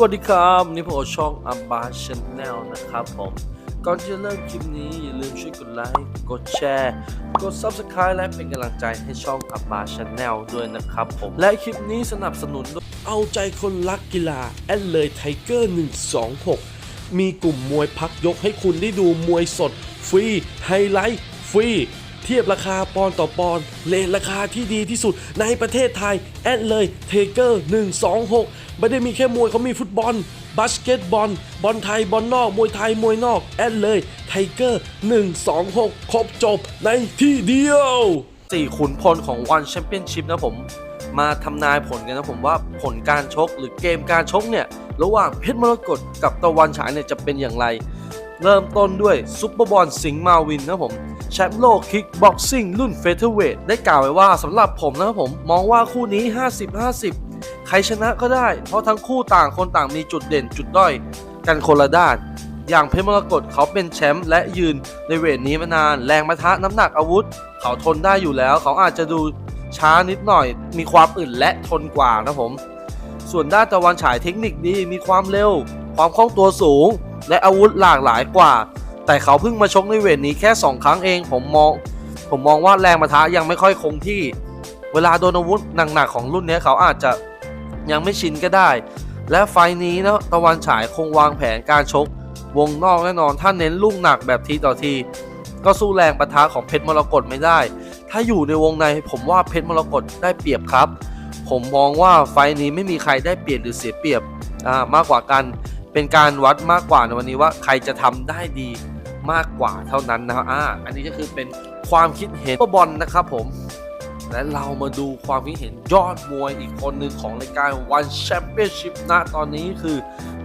วัสดีครับนี่ผมช่องอัมบาชแนลนะครับผม ก่อนที่จะเริ่มคลิปนี้ อย่าลืมช่วยกดไลค์ กดแชร์ กด Subscribe และเป็นกำลังใจให้ช่องอัมบาชแนลด้วยนะครับผม และคลิปนี้สนับสนุนโดยเอาใจคนรักกีฬา แอดเลยไทเกอร์ 126 มีกลุ่มมวยพักยกให้คุณได้ดูมวยสด ฟรี ไฮไลท์ ฟรี เทียบราคาปอนต่อปอนเลทราคาที่ดีที่สุดในประเทศไทย แอดเลยเทเกอร์126 ไม่ได้มีแค่มวยเขามีฟุตบอลบาสเกตบอล บอลไทย บอลนอก มวยไทย มวยนอก แอดเลยไทเกอร์ 126 ครบจบในที่เดียวสี่ขุนพลของวันแชมเปี้ยนชิพนะผม มาทำนายผลกันนะผมว่าผลการชกหรือเกมการชกเนี่ย ระหว่างเพชรมรกตกับตะวันฉายเนี่ยจะเป็นอย่างไร เริ่มต้นด้วยซุปเปอร์บอลสิงห์มาวินนะผมแชมป์โลกคิกบ็อกซิ่งรุ่นเฟเธอร์เวทได้กล่าวไว้ว่าสำหรับผมนะครับผมมองว่าคู่นี้ 50-50 ใครชนะก็ได้ เพราะทั้งคู่ต่างคนต่างมีจุดเด่นจุดด้อยกันคนละด้าน อย่างเพชรมรกตเขาเป็นแชมป์และยืนในเวทนี้มานาน แรงมาทะน้ำหนักอาวุธ เขาทนได้อยู่แล้ว เขาอาจจะดูช้านิดหน่อย มีความอื่นและทนกว่านะผม ส่วนด้านตะวันฉายเทคนิคดีมีความเร็ว ความคล่องตัวสูง และอาวุธหลากหลายกว่า แต่เขาเพิ่งมาชกในเวทนี้แค่ 2 ครั้งเอง ผมมอง ผมมองว่าแรงมาทะยังไม่ค่อยคงที่ เวลาโดนอาวุธหนักๆของรุ่นนี้เขาอาจจะยังไม่ชินก็ได้ และไฟนี้นะตะวันฉายคงวางแผนการชก วงนอกแน่นอนถ้าเน้นลูกหนักแบบทีต่อที ก็สู้แรงปะทะของเพชรมรกตไม่ได้ ถ้าอยู่ในวงในผมว่าเพชรมรกตได้เปรียบครับผมมองว่าไฟนี้ไม่มีใครได้เปรียบหรือเสียเปรียบมากกว่ากัน เป็นการวัดมากกว่าในวันนี้ว่าใครจะทำได้ดีมากกว่าเท่านั้นนะครับอ่าอันนี้ก็คือเป็นความคิดเห็นฟุตบอลนะครับผมและเรามาดูความคิดเห็นยอดมวยอีกคนหนึ่งของรายการ One Championship ณตอนนี้คือ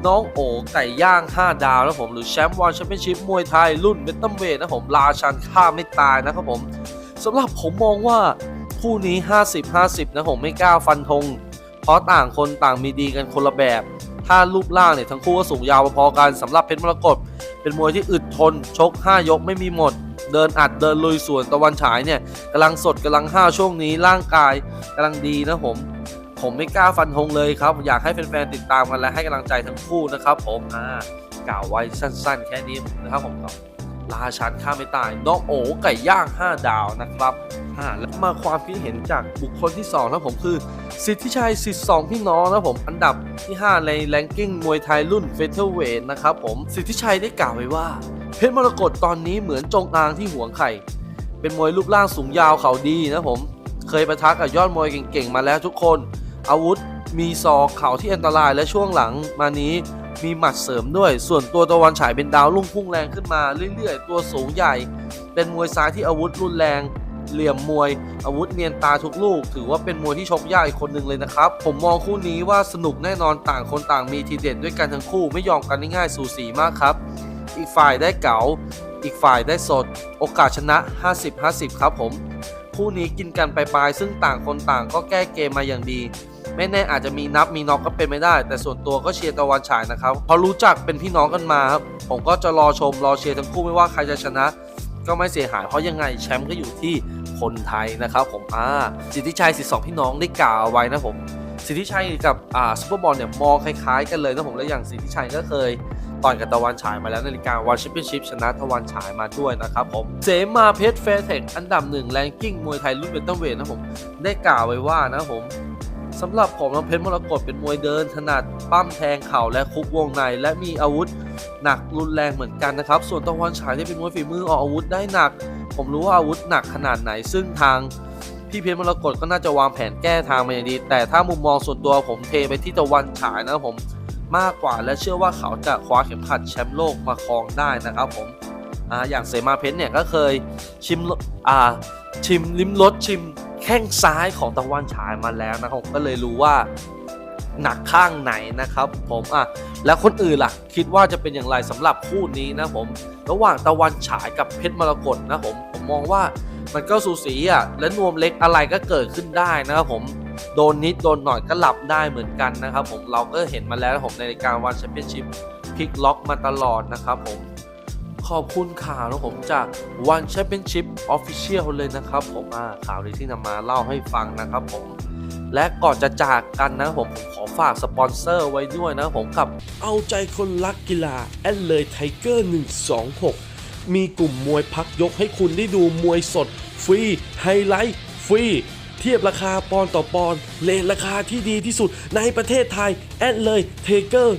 น้องโอไก่ย่าง 5 ดาวนะผมหรือแชมป์วันแชมเปี้ยนชิพมวยไทยรุ่นเบตเตอร์เวทนะผมราชันฆ่าไม่ตายนะครับผมสำหรับผมมองว่าคู่นี้ 50-50 นะผมไม่กล้าฟันธงเพราะต่างคนต่างมีดีกันคนละแบบ ถ้ารูปร่างเนี่ยทั้งคู่ก็สูงยาวพอๆกันสำหรับเพชรมรกตเป็นมวยที่อึดทน ชก 5 ยกไม่มีหมด เดินอัดเดินลุยส่วนตะวันฉายเนี่ยกำลังสดกำลังห้าวช่วงนี้ร่างกายกำลังดีนะผมผมไม่กล้าฟันธงเลยครับ อยากให้แฟนๆติดตามกันและให้กำลังใจทั้งคู่นะครับผมอ่ากล่าวไว้สั้นๆ แค่นี้นะครับผมครับ ราชันข้าไม่ตายน้องโอไก่ย่าง 5 ดาวนะครับอ่าแล้วมาความคิดเห็นจากบุคคลที่2นะผมคือ สิทธิชัยสิทธิสองพี่น้องนะผมอันดับที่ 5 ในแรงกิ้งมวยไทยรุ่นเฟเธอร์เวทนะครับผมสิทธิชัยได้กล่าวไว้ว่า เพชรมรกตตอนนี้เหมือนจงอางที่หวงไข่เป็นมวยรูปร่างสูงยาวเขาดีนะผม เคยประทะกับยอดมวยเก่งๆมาแล้วทุกคน อาวุธมีศอกเข่าที่อันตรายและช่วงหลังมานี้ มีหมัดเสริมด้วย ส่วนตัวตะวันฉายเป็นดาวรุ่งพุ่งแรงขึ้นมาเรื่อยๆ ตัวสูงใหญ่ เป็นมวยซ้ายที่อาวุธรุนแรง เหลี่ยมมวย อาวุธเนียนตาทุกลูก ถือว่าเป็นมวยที่ชกยากอีกคนหนึ่งเลยนะครับ ผมมองคู่นี้ว่าสนุกแน่นอนต่างคนต่างมีทีเด็ดด้วยกันทั้งคู่ไม่ยอมกันง่ายๆ สูสีมากครับ อีกฝ่ายได้เก๋า อีกฝ่ายได้สด โอกาสชนะ 50-50 ครับผม คู่นี้กินกันไปปลายๆซึ่งต่างคนต่างก็แก้เกมมาอย่างดี ไม่แน่อาจจะมีนับมีน็อกก็เป็นไม่ได้ แต่ส่วนตัวก็เชียร์ตะวันฉายนะครับเพราะรู้จักเป็นพี่น้องกันมาครับผมก็จะรอชมรอเชียร์ทั้งคู่ไม่ว่าใครจะชนะ ก็ไม่เสียหายเพราะยังไงแชมป์ก็อยู่ที่คนไทยนะครับผมอ่าสิทธิชัยสิสองพี่น้องได้กล่าวไว้นะผมสิทธิชัยกับอ่าซูเปอร์บอลเนี่ยมองคล้ายๆ กันเลยนะผมและอย่างสิทธิชัยก็เคยต่อยกับตะวันฉายมาแล้วในรายการวันแชมเปี้ยนชิพชนะตะวันฉายมาด้วยนะครับผมเสมาเพชรเฟร์เทคอันดับหนึ่งแรงกิ้งมวยไทยรุ่นเบนตัมเวทนะผมได้กล่าวไว้ว่านะผม สำหรับผมนะเพชรมรกตเป็นมวยเดินถนัดปั้มแทงเข่าและคุกวงใน และมีอาวุธหนักรุนแรงเหมือนกันนะครับ ส่วนตะวันฉายที่เป็นมวยฝีมือออกอาวุธได้หนัก ผมรู้ว่าอาวุธหนักขนาดไหน ซึ่งทางพี่เพชรมรกตก็น่าจะวางแผนแก้ทางมาอย่างดี แต่ถ้ามุมมองส่วนตัวผมเทไปที่ตะวันฉายนะครับผมมากกว่าและเชื่อว่าเขาจะคว้าเข็มขัดแชมป์โลกมาครองได้นะครับผมออย่างเสมาเพชรเนี่ยก็เคยชิมอ่าชิมลิ้มรสชิม แข้งซ้ายของตะวันฉายมาแล้วนะครับก็เลยรู้ว่าหนักข้างไหนนะครับ ผมอะแล้วคนอื่นล่ะ คิดว่าจะเป็นอย่างไรสำหรับคู่นี้นะผมระหว่างตะวันฉายกับเพชรมรกตนะผมผมมองว่ามันก็สูสีอะและนวมเล็กอะไรก็เกิดขึ้นได้นะครับผมโดนนิดโดนหน่อยก็หลับได้เหมือนกันนะครับผมเราก็เห็นมาแล้วนะผมในการวันแชมเปี้ยนชิพพลิกล็อกมาตลอดนะครับผม ขอบคุณข่าวนะผมจาก One Championship Official เลยนะครับ ผมข่าวนี้ที่นำมาเล่าให้ฟังนะครับผมและก่อนจะจากกันนะผมขอฝากสปอนเซอร์ไว้ด้วยนะผมกับ เอาใจคนรักกีฬาแอดเลยไทเกอร์ 126 มีกลุ่มมวยพักยกให้คุณได้ดูมวยสด ฟรี ไฮไลท์ ฟรี เทียบราคาปอนต่อปอนเลทราคาที่ดีที่สุดในประเทศไทย แอดเลยเทเกอร์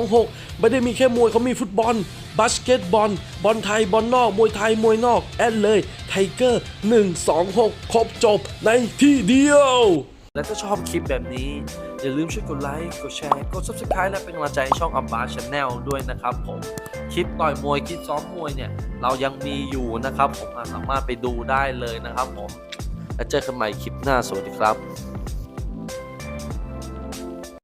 126 ไม่ได้มีแค่มวยเขามีฟุตบอล บาสเกตบอล บอลไทย บอลนอก มวยไทย มวยนอก แอดเลยไทเกอร์ 126 ครบจบในที่เดียว และถ้าชอบคลิปแบบนี้ อย่าลืมช่วยกดไลค์ กดแชร์ กด subscribe และเป็นกำลังใจให้ช่องอัมบาชแนลด้วยนะครับผม คลิปต่อยมวย คลิปซ้อมมวยเนี่ย เรายังมีอยู่นะครับผมสามารถไปดูได้เลยนะครับผม แล้วเจอกันใหม่คลิปหน้า สวัสดีครับ